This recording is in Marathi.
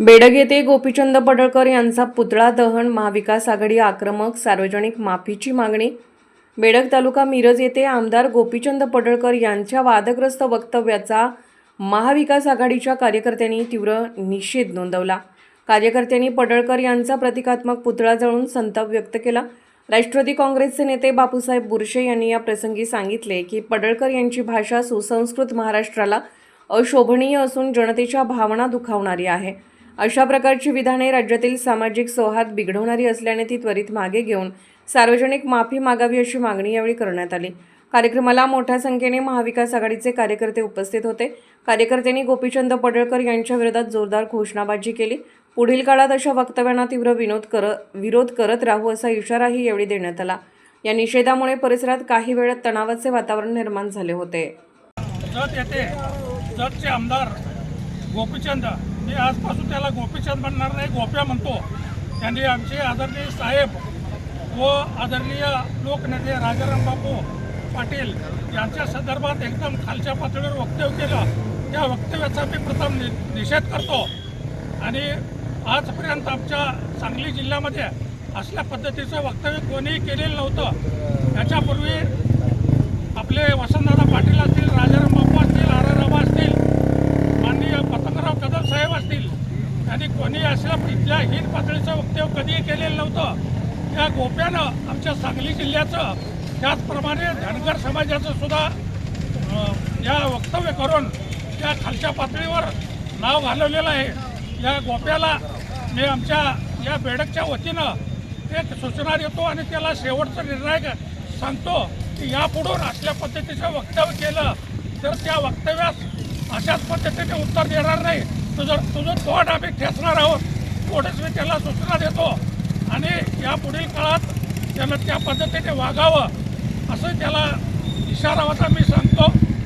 बेडग येथे गोपीचंद पडळकर यांचा पुतळा दहन महाविकास आघाडी आक्रमक सार्वजनिक माफीची मागणी. बेडग तालुका मिरज येथे आमदार गोपीचंद पडळकर यांच्या वादग्रस्त वक्तव्याचा महाविकास आघाडीच्या कार्यकर्त्यांनी तीव्र निषेध नोंदवला. कार्यकर्त्यांनी पडळकर यांचा प्रतिकात्मक पुतळा जळून संताप व्यक्त केला. राष्ट्रवादी काँग्रेसचे नेते बापूसाहेब बुरशे यांनी या प्रसंगी सांगितले की पडळकर यांची भाषा सुसंस्कृत महाराष्ट्राला अशोभनीय असून जनतेच्या भावना दुखावणारी आहे. अशा प्रकारची विधाने राज्यातील सामाजिक सौहार्द बिघडवणारी असल्याने ती त्वरित मागे घेऊन सार्वजनिक माफी मागावी अशी मागणी यावेळी करण्यात आली. कार्यक्रमाला मोठ्या संख्येने महाविकास आघाडीचे कार्यकर्ते उपस्थित होते. कार्यकर्त्यांनी गोपीचंद पडळकर यांच्या विरोधात जोरदार घोषणाबाजी केली. पुढील काळात अशा वक्तव्यांना तीव्र विनोद कर विरोध करत राहू असा इशाराही यावेळी देण्यात आला. या निषेधामुळे परिसरात काही वेळात तणावाचे वातावरण निर्माण झाले होते. जत येथे जतचे आमदार गोपीचंद मी आजपासून त्याला गोपीचंद म्हणणार नाही गोप्या म्हणतो. त्यांनी आमचे आदरणीय साहेब व आदरणीय लोकनेते राजाराम बापू पाटील यांच्या संदर्भात एकदम खालच्या पातळीवर वक्तव्य केलं. त्या वक्तव्याचा मी प्रथम नि निषेध करतो. आणि आजपर्यंत आमच्या सांगली जिल्ह्यामध्ये असल्या पद्धतीचं वक्तव्य कोणीही केलेलं नव्हतं. याच्यापूर्वी आपले वसंतदादा पाटील असतील राजाराम बापू असतील आर आर रामा असतील माननीय पतंगराव कदम साहेब असतील त्यांनी कोणी असल्या इथल्या हिन पातळीचं वक्तव्य कधीही केलेलं नव्हतं. या गोप्यानं आमच्या सांगली जिल्ह्याचं त्याचप्रमाणे धनगर समाजाचं सुद्धा या वक्तव्य करून त्या खालच्या पातळीवर नाव घालवलेलं आहे. या गोप्याला मी आमच्या या बेडकच्या वतीनं एक सूचना देतो आणि त्याला शेवटचा निर्णय सांगतो की यापुढून असल्या पद्धतीचं वक्तव्य केलं तर त्या वक्तव्यास अशाच पद्धतीने उत्तर देणार नाही. तुझं तुझं तोंड आम्ही ठेचणार आहोत. थोडंच मी त्याला सूचना देतो. आणि या पुढील काळात त्यानं त्या पद्धतीने वागावं असं त्याला इशारा होता मी सांगतो.